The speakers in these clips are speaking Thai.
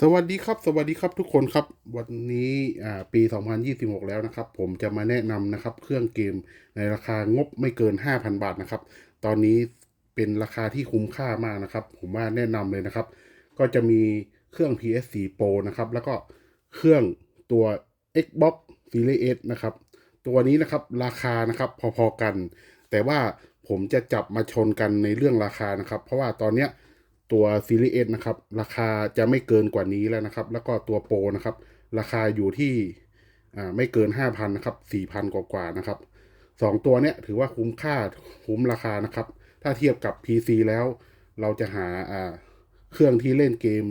สวัสดีครับ สวัสดีครับทุกคนครับ วันนี้ปี 2026 แล้วนะครับ ผมจะมาแนะนำนะครับ เครื่องเกมในราคางบไม่เกิน 5,000 บาทนะครับ ตอนนี้เป็นราคาที่คุ้มค่ามากนะครับ ผมว่าแนะนำเลยนะครับ ก็จะมีเครื่อง PS4 Pro นะครับ แล้วก็เครื่องตัว Xbox Series S นะครับ ตัวนี้นะครับราคานะครับพอๆกัน แต่ว่าผมจะจับมาชนกันในเรื่องราคานะครับ เพราะว่าตอนเนี้ย ตัวซีรีส์เอนะครับ ราคาจะไม่เกินกว่านี้แล้วนะครับ แล้วก็ตัวโปรนะครับ ราคาอยู่ที่ไม่เกิน 5,000นะครับ4,000 กว่าๆนะครับสองตัวเนี้ยถือว่าคุ้มค่าคุ้มราคานะครับ ถ้าเทียบกับ PC แล้ว เราจะหาเครื่องที่เล่นเกม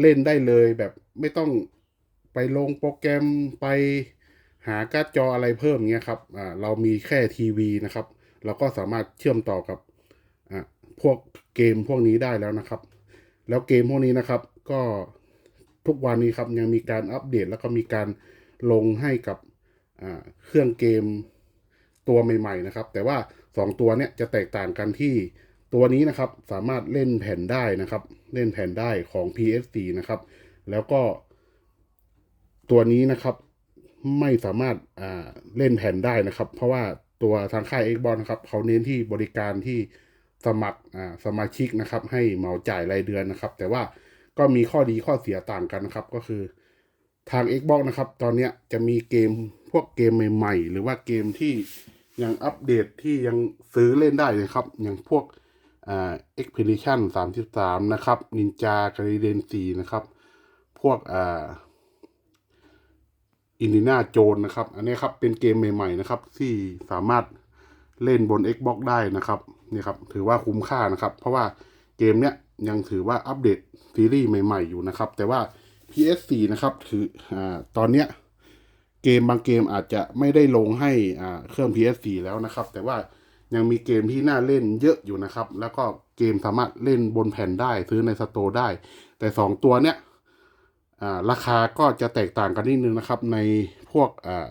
เล่นได้เลยแบบไม่ต้องไปลงโปรแกรมไปหาการ์ดจออะไรเพิ่มเงี้ยครับเรามีแค่ทีวีนะครับ เราก็สามารถเชื่อมต่อกับ พวกเกมพวกนี้ได้แล้วนะครับ แล้วเกมพวกนี้นะครับก็ทุกวันนี้ครับยังมีการอัปเดตแล้วก็มีการลงให้กับเครื่องเกมตัวใหม่ ๆ นะครับ แต่ว่า 2 ตัวเนี้ยจะแตกต่างกันที่ตัวนี้นะครับสามารถเล่นแผ่นได้นะครับ เล่นแผ่นได้ของ PS4 นะครับ แล้วก็ ตัวนี้นะครับไม่สามารถเล่นแผ่นได้นะครับ เพราะว่าตัวทางค่าย Xbox นะครับเขาเน้นที่บริการที่ สมัครสมาชิกนะครับ ให้เหมาจ่ายรายเดือนนะครับ แต่ว่าก็มีข้อดีข้อเสียต่างกันนะครับ ก็คือทาง Xbox นะครับ ตอนนี้จะมีเกมพวกเกมใหม่ ๆ หรือว่าเกมที่ยังอัปเดตที่ยังซื้อเล่นได้นะครับ อย่างพวกอ่า Expedition 33 นะครับ Ninja Gaiden 4 นะครับ พวกอ่าอินดินาโจนนะครับ อันนี้ครับเป็นเกมใหม่ ๆ นะครับ ที่สามารถเล่นบน Xbox ได้นะครับ นี่ครับถือว่าคุ้มค่านะครับ เพราะว่าเกมเนี้ยยังถือว่าอัปเดตซีรีส์ใหม่ ๆ อยู่นะครับ แต่ว่า PS4 นะครับถืออ่าตอนเนี้ยเกมบางเกมอาจจะไม่ได้ลงให้อ่าเครื่อง PS4 แล้วนะครับ แต่ว่ายังมีเกมที่น่าเล่นเยอะอยู่นะครับ แล้วก็เกมสามารถเล่นบนแผ่นได้ซื้อในสโตร์ได้ แต่สองตัวเนี้ยอ่าราคาก็จะแตกต่างกันนิดนึงนะครับ ในพวกอ่า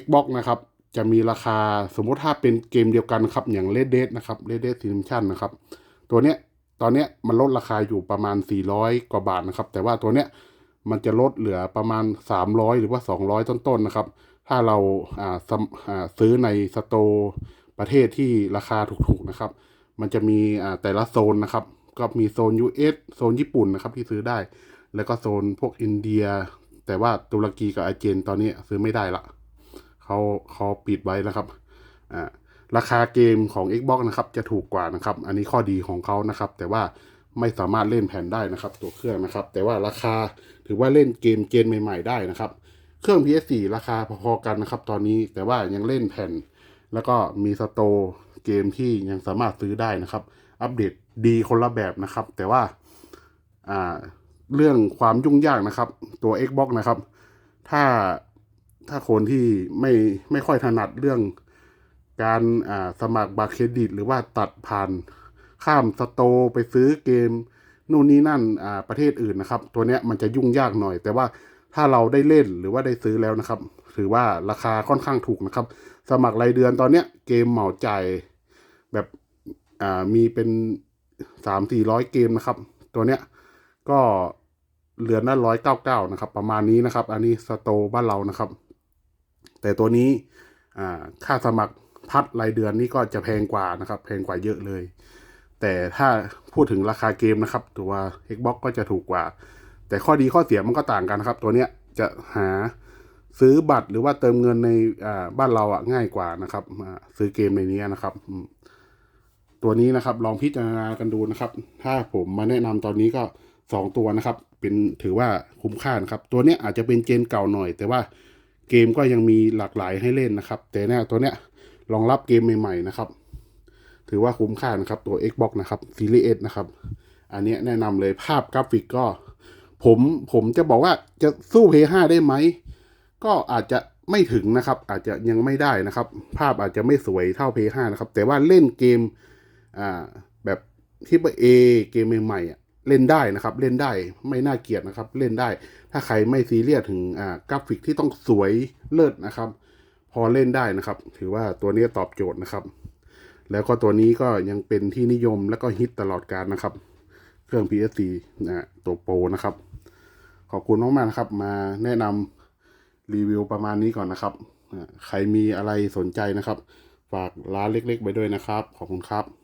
Xbox นะครับ จะมีราคาสมมติถ้าเป็นเกมเดียวกันครับ อย่าง Red Dead นะครับ Red Dead Redemption นะครับ ตัวเนี้ยตอนเนี้ยมันลดราคาอยู่ประมาณ 400 กว่าบาทนะครับ แต่ว่าตัวเนี้ยมันจะลดเหลือประมาณ 300 หรือว่า 200 ต้นๆนนะครับ ถ้าเราอ่าซื้อในสโตร์ประเทศที่ราคาถูกๆนะครับ มันจะมีอ่าแต่ละโซนนะครับ ก็มีโซน US โซนญี่ปุ่นนะครับที่ซื้อได้ แล้วก็โซนพวกอินเดีย แต่ว่าตุรกีกับอาเจนตอนนี้ซื้อไม่ได้ละ เขาเขาปิดไว้นะครับอ่าราคาเกมของ Xbox นะครับจะถูกกว่านะครับ อันนี้ข้อดีของเขานะครับ แต่ว่าไม่สามารถเล่นแผ่นได้นะครับ ตัวเครื่องนะครับ แต่ว่าราคาถือว่าเล่นเกมเกมใหม่ ๆ ได้นะครับ เครื่อง PS4 ราคาพอๆกันนะครับ ตอนนี้แต่ว่ายังเล่นแผ่น แล้วก็มีสโตเกมที่ยังสามารถซื้อได้นะครับ อัปเดตดีคนละแบบนะครับ แต่ว่าอ่าเรื่องความยุ่งยากนะครับ ตัว Xbox นะครับ ถ้า ถ้าคนที่ไม่ไม่ค่อยถนัดเรื่องการอ่าสมัครบัตรเครดิต หรือว่าตัดผ่านข้ามสโตไปซื้อเกมนู่นนี่นั่นอ่าประเทศอื่นนะครับ ตัวเนี้ยมันจะยุ่งยากหน่อย แต่ว่าถ้าเราได้เล่นหรือว่าได้ซื้อแล้วนะครับ ถือว่าราคาค่อนข้างถูกนะครับ สมัครรายเดือนตอนเนี้ยเกมเหมาจ่ายแบบอ่ามีเป็นสามสี่ร้อยเกมนะครับ ตัวเนี้ยก็เหลือน่าร้อยเก้าเก้านะครับ ประมาณนี้นะครับ อันนี้สโตบ้านเรานะครับ แต่ตัวนี้ค่าสมัครพัดรายเดือนนี่ก็จะแพงกว่านะครับแพงกว่าเยอะเลย แต่ถ้าพูดถึงราคาเกมนะครับ ตัว Xbox ก็จะถูกกว่า แต่ข้อดีข้อเสียมันก็ต่างกันนะครับ ตัวเนี้ยจะหาซื้อบัตรหรือว่าเติมเงินในบ้านเราอะง่ายกว่านะครับซื้อเกมในนี้นะครับ ตัวนี้นะครับลองพิจารณากันดูนะครับ ถ้าผมมาแนะนำตอนนี้ก็ 2 ตัวนะครับ เป็นถือว่าคุ้มค่านะครับ ตัวนี้อาจจะเป็นเจนเก่าหน่อย แต่ว่า เกมก็ยังมีหลากหลายให้เล่นนะครับ แต่เนี่ยตัวเนี้ยรองรับเกมใหม่ๆนะครับ ถือว่าคุ้มค่านะครับตัว Xbox นะครับ Series S นะครับ อันเนี้ยแนะนำเลยภาพกราฟิกก็ ผมผมจะบอกว่าจะสู้ PS5 ได้ไหม ก็อาจจะไม่ถึงนะครับ อาจจะยังไม่ได้นะครับ ภาพอาจจะไม่สวยเท่า PS5 นะครับ แต่ว่าเล่นเกมอ่าแบบที่เอเกมใหม่ๆอะ เล่นได้นะครับ เล่นได้ไม่น่าเกลียดนะครับ เล่นได้ ถ้าใครไม่ซีเรียสถึงกราฟิกที่ต้องสวยเลิศนะครับ พอเล่นได้นะครับ ถือว่าตัวนี้ตอบโจทย์นะครับ แล้วก็ตัวนี้ก็ยังเป็นที่นิยมและก็ฮิตตลอดการนะครับ เครื่อง PS4 นะตัวโปรนะครับ ขอบคุณมากๆนะครับ มาแนะนำรีวิวประมาณนี้ก่อนนะครับ ใครมีอะไรสนใจนะครับ ฝากร้านเล็ก ๆไว้ด้วยนะครับ ขอบคุณครับ